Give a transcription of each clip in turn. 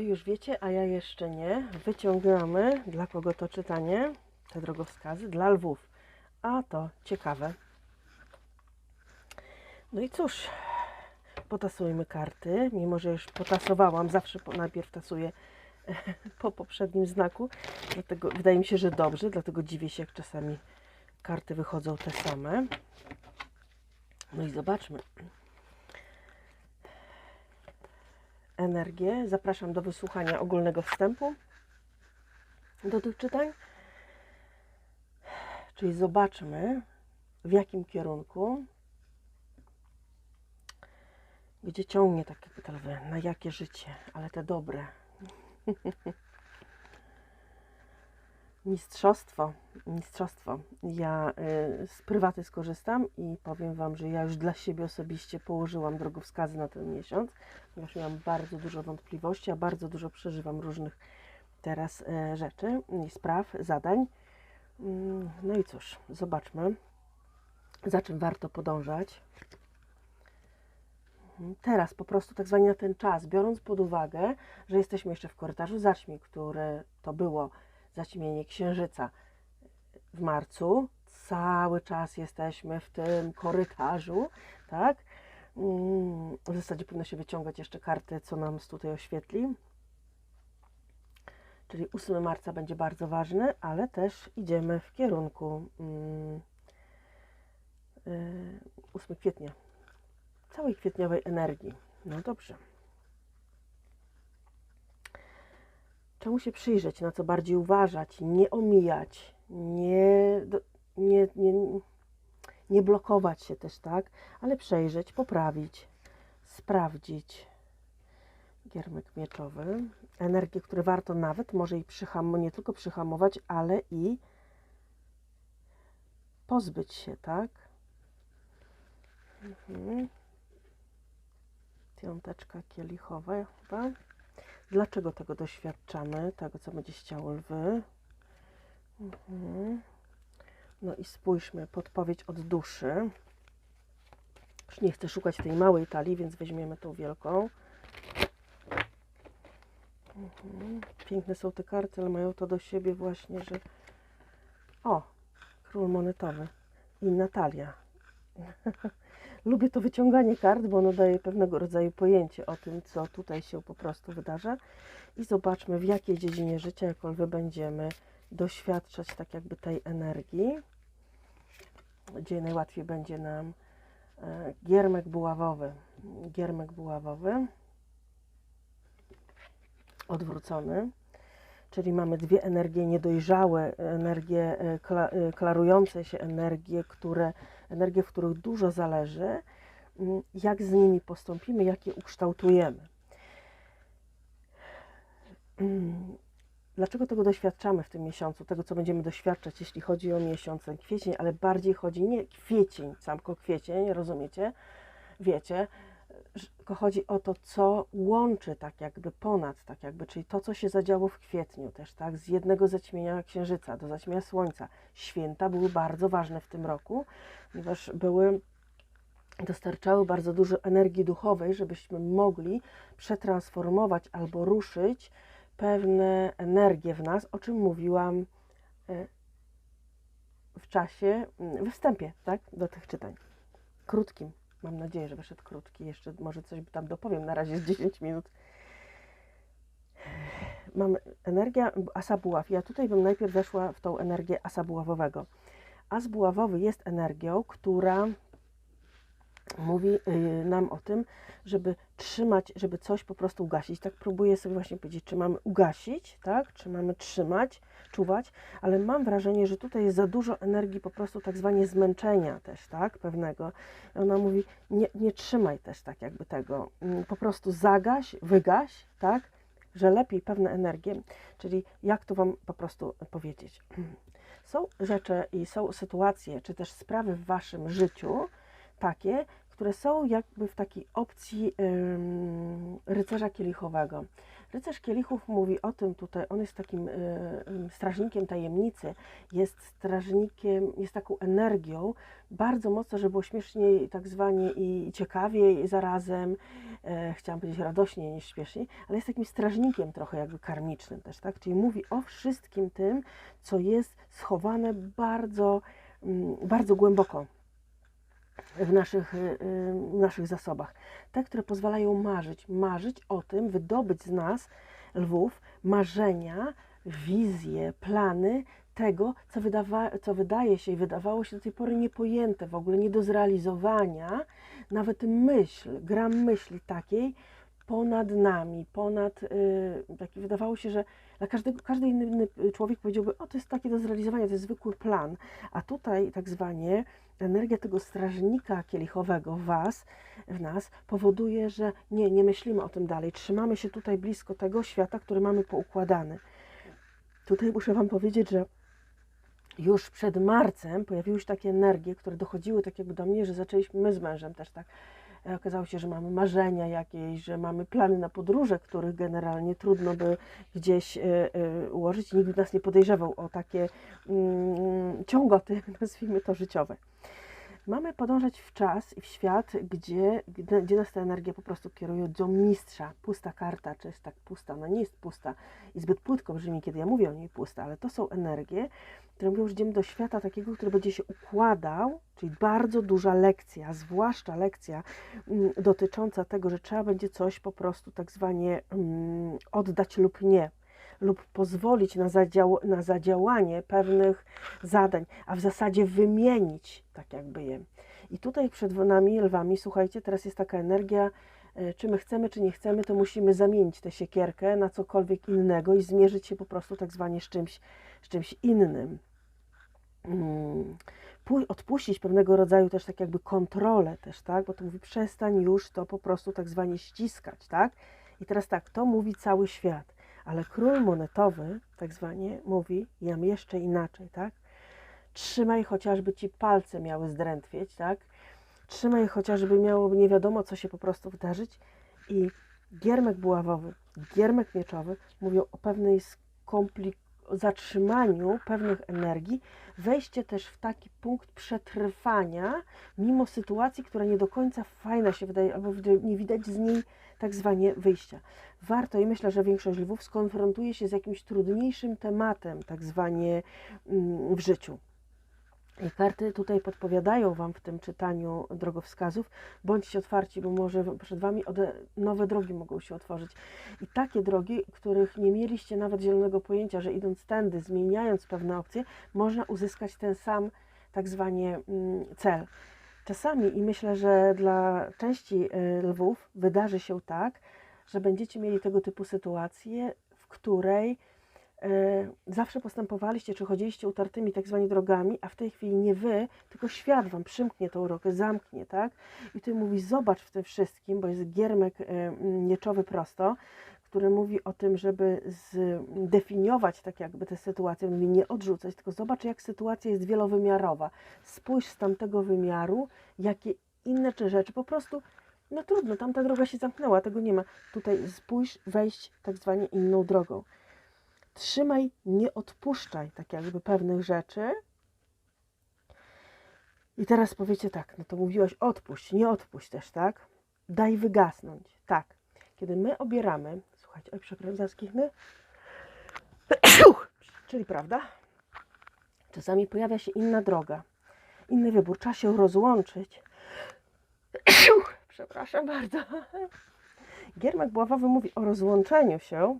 Wy już wiecie, a ja jeszcze nie. Wyciągamy, dla kogo to czytanie, te drogowskazy, dla lwów. A to ciekawe. No i cóż, potasujmy karty, mimo że już potasowałam, zawsze najpierw tasuję po poprzednim znaku, dlatego wydaje mi się, że dobrze, dlatego dziwię się, jak czasami karty wychodzą te same. No i zobaczmy. Energię. Zapraszam do wysłuchania ogólnego wstępu do tych czytań. Czyli zobaczmy, w jakim kierunku, gdzie ciągnie tak te lwy, na jakie życie, ale te dobre. Mistrzostwo, mistrzostwo. Ja y, z prywaty skorzystam i powiem Wam, że ja już dla siebie osobiście położyłam drogowskazy na ten miesiąc, ponieważ miałam bardzo dużo wątpliwości, a bardzo dużo przeżywam różnych teraz y, rzeczy spraw, zadań. Mm, No i cóż, zobaczmy, za czym warto podążać. Mhm, Teraz po prostu tak zwany na ten czas, biorąc pod uwagę, że jesteśmy jeszcze w korytarzu zaćmi, które to było zaćmienie księżyca w marcu, cały czas jesteśmy w tym korytarzu, tak? Mm, W zasadzie powinno się wyciągać jeszcze karty, co nam tutaj oświetli. Czyli 8 marca będzie bardzo ważny, ale też idziemy w kierunku mm, y, 8 kwietnia, całej kwietniowej energii. No dobrze. Czemu się przyjrzeć, na co bardziej uważać, nie omijać, nie, nie, nie, nie blokować się też, tak? Ale przejrzeć, poprawić, sprawdzić. Giermek mieczowy. Energie, które warto nawet może i przyham, nie tylko przyhamować, ale i pozbyć się, tak? Mhm. Piąteczka kielichowa chyba. Dlaczego tego doświadczamy? Tego, co będzie chciało lwy. Mhm. No i spójrzmy, podpowiedź od duszy. Już nie chcę szukać tej małej talii, więc weźmiemy tą wielką. Mhm. Piękne są te karty, ale mają to do siebie właśnie, że... O, król monetowy i Natalia. Lubię to wyciąganie kart, bo ono daje pewnego rodzaju pojęcie o tym, co tutaj się po prostu wydarza. I zobaczmy, w jakiej dziedzinie życia, jako lwy, będziemy doświadczać tak jakby tej energii. Gdzie najłatwiej będzie nam e, giermek buławowy. Giermek buławowy. Odwrócony. Czyli mamy dwie energie niedojrzałe, energie e, e, klarujące się, energie, które, energie, w których dużo zależy, mm, jak z nimi postąpimy, jak je ukształtujemy. Mm, Dlaczego tego doświadczamy w tym miesiącu? Tego, co będziemy doświadczać, jeśli chodzi o miesiąc kwiecień, ale bardziej chodzi nie kwiecień, samko kwiecień, rozumiecie? Wiecie, tylko chodzi o to, co łączy tak jakby ponad, tak jakby, czyli to, co się zadziało w kwietniu też, tak, z jednego zaćmienia księżyca do zaćmienia słońca. Święta były bardzo ważne w tym roku, ponieważ były, dostarczały bardzo dużo energii duchowej, żebyśmy mogli przetransformować albo ruszyć pewne energie w nas, o czym mówiłam e, w czasie, mm, we wstępie, tak, do tych czytań. Krótkim. Mam nadzieję, że wyszedł krótki. Jeszcze może coś tam dopowiem. Na razie jest 10 minut. Mam energia asa buław. Ja tutaj bym najpierw weszła w tą energię asa buławowego. As buławowy jest energią, która mówi y, nam o tym, żeby trzymać, żeby coś po prostu ugasić. Tak próbuję sobie właśnie powiedzieć, czy mamy ugasić, tak? Czy mamy trzymać, czuwać, ale mam wrażenie, że tutaj jest za dużo energii po prostu tak zwanie zmęczenia też, tak? Pewnego. I Ona mówi, nie, nie trzymaj też tak jakby tego, Mm, po prostu zagaś, wygaś, tak? Że lepiej pewne energie, czyli jak to Wam po prostu powiedzieć. Są rzeczy i są sytuacje, czy też sprawy w Waszym życiu takie, które są jakby w takiej opcji rycerza kielichowego, Rycerz Kielichów mówi o tym tutaj, on jest takim y, strażnikiem tajemnicy, jest strażnikiem, jest taką energią, bardzo mocno, żeby było śmieszniej tak zwanie i ciekawiej zarazem, e, chciałam powiedzieć radośniej niż śmieszniej, ale jest takim strażnikiem trochę jakby karmicznym też, tak? Czyli mówi o wszystkim tym, co jest schowane bardzo, mm, bardzo głęboko w naszych, y, y, w naszych zasobach. Te, które pozwalają marzyć. Marzyć o tym, wydobyć z nas, lwów, marzenia, wizje, plany tego, co, wydawa, co wydaje się i wydawało się do tej pory niepojęte, w ogóle nie do zrealizowania. Nawet myśl, gram myśli takiej ponad nami, ponad, yy, taki wydawało się, że każdego, każdy inny, inny człowiek powiedziałby, o to jest takie do zrealizowania, to jest zwykły plan, a tutaj tak zwanie energia tego strażnika kielichowego w Was, w nas, powoduje, że nie, nie myślimy o tym dalej. Trzymamy się tutaj blisko tego świata, który mamy poukładany. Tutaj muszę Wam powiedzieć, że już przed marcem pojawiły się takie energie, które dochodziły tak jakby do mnie, że zaczęliśmy my z mężem też tak. E, Okazało się, że mamy marzenia jakieś, że mamy plany na podróże, których generalnie trudno by gdzieś e, e, ułożyć. Nikt nas nie podejrzewał o takie mm, ciągoty, nazwijmy to życiowe. Mamy podążać w czas i w świat, gdzie, gdzie, nas ta energia po prostu kieruje do mistrza. Pusta karta, czy jest tak pusta? Ona nie jest pusta i zbyt płytko brzmi, kiedy ja mówię o niej pusta, ale to są energie, które mówią, że idziemy do świata takiego, który będzie się układał, czyli bardzo duża lekcja, zwłaszcza lekcja mm, dotycząca tego, że trzeba będzie coś po prostu tak zwanie mm, oddać lub nie lub pozwolić na, zadział na zadziałanie pewnych zadań, a w zasadzie wymienić tak jakby je. I tutaj przed nami, lwami, słuchajcie, teraz jest taka energia, e, czy my chcemy, czy nie chcemy, to musimy zamienić tę siekierkę na cokolwiek innego i zmierzyć się po prostu tak zwanie z czymś, z czymś innym. Mm. Odpuścić pewnego rodzaju też tak jakby kontrolę też, tak? Bo to mówi przestań już to po prostu tak zwanie ściskać, tak? I teraz tak, to mówi cały świat. Ale król monetowy, tak zwanie, mówi, jam jeszcze inaczej, tak? Trzymaj chociażby ci palce miały zdrętwieć, tak? Trzymaj chociażby miało nie wiadomo, co się po prostu wydarzyć. I giermek buławowy, giermek mieczowy mówią o pewnej skomplik- zatrzymaniu pewnych energii, wejście też w taki punkt przetrwania, mimo sytuacji, która nie do końca fajna się wydaje, albo nie widać z niej tak zwanie wyjścia. Warto i myślę, że większość lwów skonfrontuje się z jakimś trudniejszym tematem, tak zwanie mm, w życiu. I karty tutaj podpowiadają Wam w tym czytaniu drogowskazów. Bądźcie otwarci, bo może przed Wami nowe drogi mogą się otworzyć. I takie drogi, których nie mieliście nawet zielonego pojęcia, że idąc tędy, zmieniając pewne opcje, można uzyskać ten sam tak zwanie mm, cel. Czasami, i myślę, że dla części y, lwów wydarzy się tak, że będziecie mieli tego typu sytuację, w której e, zawsze postępowaliście, czy chodziliście utartymi tak zwanymi drogami, a w tej chwili nie wy, tylko świat wam przymknie tą drogę, zamknie, tak? I tutaj mówi, zobacz w tym wszystkim, bo jest giermek m, mieczowy prosto, który mówi o tym, żeby zdefiniować tak jakby tę sytuację, mówi nie odrzucać, tylko zobacz jak sytuacja jest wielowymiarowa. Spójrz z tamtego wymiaru, jakie inne czy rzeczy, po prostu no trudno, tamta droga się zamknęła, tego nie ma. Tutaj spójrz, wejść tak zwanie inną drogą. Trzymaj, nie odpuszczaj tak jakby pewnych rzeczy. I teraz powiecie tak, no to mówiłaś odpuść, nie odpuść też, tak? Daj wygasnąć, tak. Kiedy my obieramy, słuchajcie, oj, przepraszam, zaraz kichnę. Czyli prawda, czasami pojawia się inna droga, inny wybór, trzeba się rozłączyć. Przepraszam bardzo. Giermek Buławowy mówi o rozłączeniu się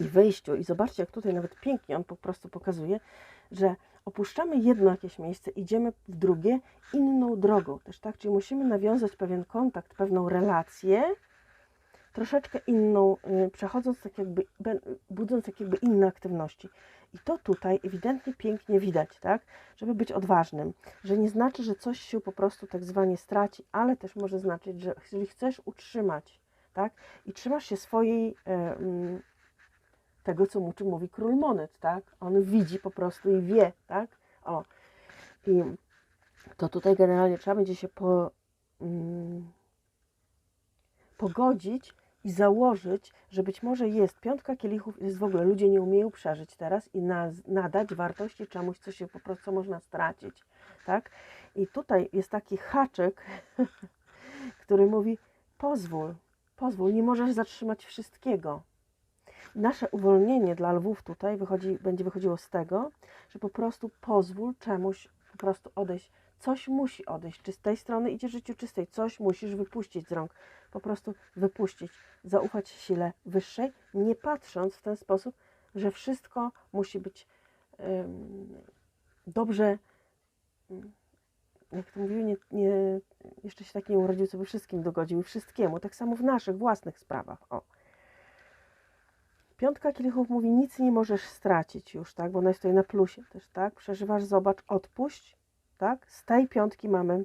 i wyjściu. I zobaczcie, jak tutaj nawet pięknie on po prostu pokazuje, że opuszczamy jedno jakieś miejsce, idziemy w drugie inną drogą też, tak? Czyli musimy nawiązać pewien kontakt, pewną relację, troszeczkę inną, y, przechodząc tak jakby, budząc tak jakby inne aktywności. I to tutaj ewidentnie pięknie widać, tak? Żeby być odważnym, że nie znaczy, że coś się po prostu tak zwanie straci, ale też może znaczyć, że jeżeli chcesz utrzymać, tak? I trzymasz się swojej, e, mm, tego co mu mówi król monet, tak? On widzi po prostu i wie, tak? O. I to tutaj generalnie trzeba będzie się po, mm, pogodzić i założyć, że być może jest piątka kielichów, jest w ogóle ludzie nie umieją przeżyć teraz i na, nadać wartości czemuś, co się po prostu można stracić, tak? I tutaj jest taki haczyk, który mówi: pozwól, pozwól, nie możesz zatrzymać wszystkiego. Nasze uwolnienie dla lwów tutaj wychodzi, będzie wychodziło z tego, że po prostu pozwól czemuś po prostu odejść. Coś musi odejść. Czy z tej strony idzie życiu, czy z tej. Coś musisz wypuścić z rąk. Po prostu wypuścić. Zaufać sile wyższej, nie patrząc w ten sposób, że wszystko musi być dobrze. Um, jak to mówiły, nie, nie, jeszcze się tak nie urodził, co by wszystkim dogodził i wszystkiemu. Tak samo w naszych własnych sprawach. O. Piątka kielichów mówi, nic nie możesz stracić już, tak? Bo ona jest tutaj na plusie też, tak? Przeżywasz, zobacz, odpuść, tak? Z tej piątki mamy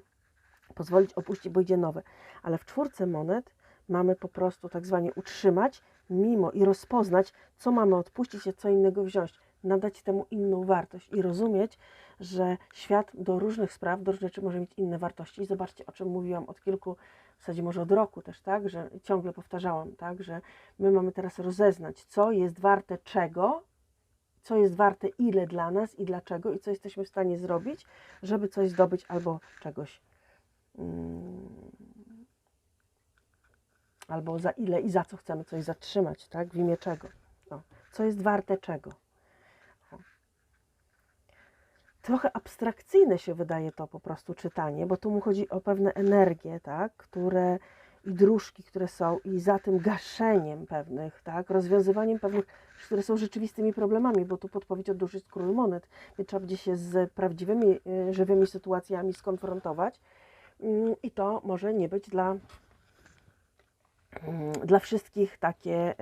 pozwolić opuścić, bo idzie nowe. Ale w czwórce monet mamy po prostu tak zwanie utrzymać, mimo i rozpoznać, co mamy odpuścić, a co innego wziąć. Nadać temu inną wartość i rozumieć, że świat do różnych spraw, do różnych rzeczy może mieć inne wartości. I zobaczcie, o czym mówiłam od kilku, w zasadzie może od roku też, tak, że ciągle powtarzałam, tak, że my mamy teraz rozeznać, co jest warte czego, co jest warte ile dla nas i dlaczego i co jesteśmy w stanie zrobić, żeby coś zdobyć albo czegoś. Mm, albo za ile i za co chcemy coś zatrzymać, tak? W imię czego. No. Co jest warte czego. Trochę abstrakcyjne się wydaje to po prostu czytanie, bo tu mu chodzi o pewne energie, tak? Które i dróżki, które są, i za tym gaszeniem pewnych, tak, rozwiązywaniem pewnych, które są rzeczywistymi problemami, bo tu podpowiedź od duszy jest król monet, więc trzeba będzie się z prawdziwymi, y, żywymi sytuacjami skonfrontować i to może nie być dla, mm, dla wszystkich takie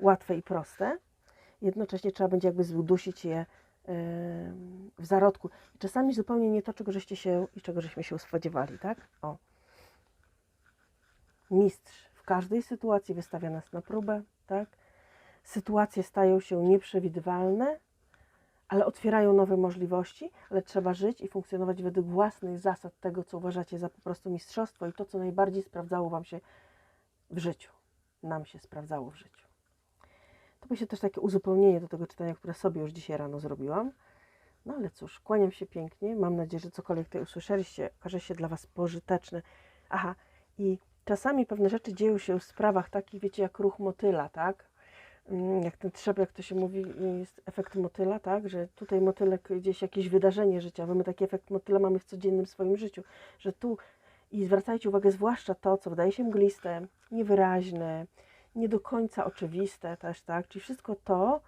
łatwe i proste. Jednocześnie trzeba będzie jakby zudusić je w zarodku. Czasami zupełnie nie to, czego żeście się i czego żeśmy się spodziewali, tak? O. Mistrz w każdej sytuacji wystawia nas na próbę, tak? Sytuacje stają się nieprzewidywalne, ale otwierają nowe możliwości, ale trzeba żyć i funkcjonować według własnych zasad tego, co uważacie za po prostu mistrzostwo i to, co najbardziej sprawdzało Wam się w życiu. Nam się sprawdzało w życiu. To się też takie uzupełnienie do tego czytania, które sobie już dzisiaj rano zrobiłam. No ale cóż, kłaniam się pięknie. Mam nadzieję, że cokolwiek tutaj usłyszeliście, okaże się dla Was pożyteczne. Aha, i czasami pewne rzeczy dzieją się w sprawach takich, wiecie, jak ruch motyla, tak? Mm, Jak ten trzeb, jak to się mówi, jest efekt motyla, tak? Że tutaj motylek gdzieś jakieś wydarzenie życiowe, my taki efekt motyla mamy w codziennym swoim życiu, że tu i zwracajcie uwagę zwłaszcza to, co wydaje się mgliste, niewyraźne, nie do końca oczywiste też, tak? Czyli wszystko to,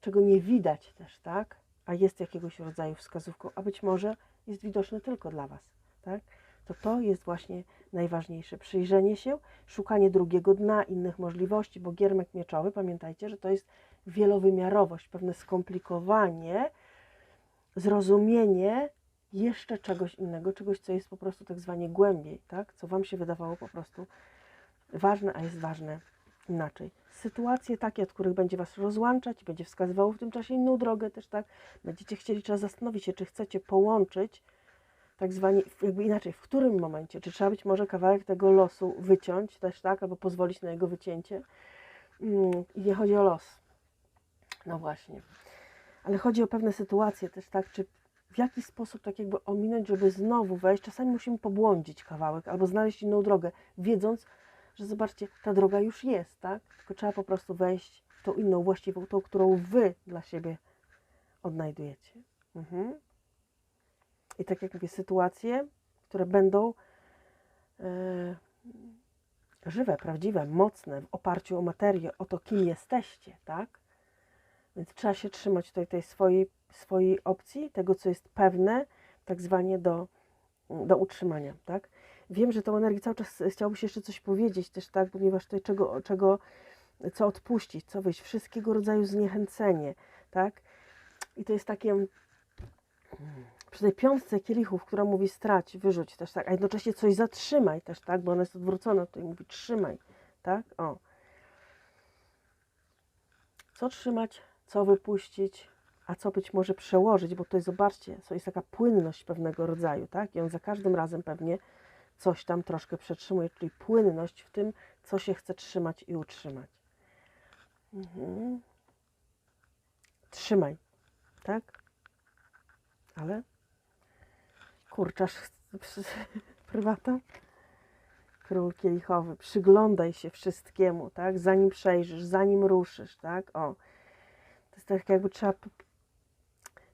czego nie widać też, tak? A jest jakiegoś rodzaju wskazówką, a być może jest widoczne tylko dla Was, tak? To to jest właśnie najważniejsze. Przyjrzenie się, szukanie drugiego dna, innych możliwości, bo giermek mieczowy, pamiętajcie, że to jest wielowymiarowość, pewne skomplikowanie, zrozumienie jeszcze czegoś innego, czegoś, co jest po prostu tak zwanie głębiej, tak? Co Wam się wydawało po prostu ważne, a jest ważne inaczej. Sytuacje takie, od których będzie Was rozłączać, będzie wskazywało w tym czasie inną drogę też, tak? Będziecie chcieli, trzeba zastanowić się, czy chcecie połączyć tak zwanie, jakby inaczej, w którym momencie, czy trzeba być może kawałek tego losu wyciąć też, tak, albo pozwolić na jego wycięcie. Mm, I nie chodzi o los. No właśnie. Ale chodzi o pewne sytuacje też, tak, czy w jaki sposób tak jakby ominąć, żeby znowu wejść. Czasami musimy pobłądzić kawałek albo znaleźć inną drogę, wiedząc, że zobaczcie, ta droga już jest, tak? Tylko trzeba po prostu wejść tą inną, właściwą, tą, którą wy dla siebie odnajdujecie. Mhm. I tak jak mówię, sytuacje, które będą e, żywe, prawdziwe, mocne, w oparciu o materię, o to, kim jesteście, tak? Więc trzeba się trzymać tutaj tej swojej, swojej opcji, tego, co jest pewne, tak zwanie do, do utrzymania, tak? Wiem, że tą energię cały czas chciałoby jeszcze coś powiedzieć też, tak? Ponieważ tutaj czego, czego, co odpuścić, co wyjść, wszystkiego rodzaju zniechęcenie, tak? I to jest takie przy tej piątce kielichów, która mówi strać, wyrzuć też tak, a jednocześnie coś zatrzymaj też tak, bo ona jest odwrócona, tutaj mówi trzymaj, tak, o. Co trzymać, co wypuścić, a co być może przełożyć, bo tutaj zobaczcie, jest taka płynność pewnego rodzaju, tak, i on za każdym razem pewnie coś tam troszkę przetrzymuje, czyli płynność w tym, co się chce trzymać i utrzymać. Mhm. Trzymaj, tak? Ale kurczarz prywata, król kielichowy, przyglądaj się wszystkiemu, tak? Zanim przejrzysz, zanim ruszysz, tak? O, to jest tak jakby trzeba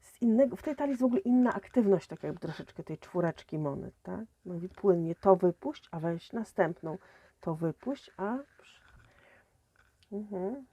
z innego, w tej talii jest w ogóle inna aktywność, tak jakby troszeczkę tej czwóreczki monet, tak? Mówi płynnie, to wypuść, a weź następną, to wypuść, a... Mhm.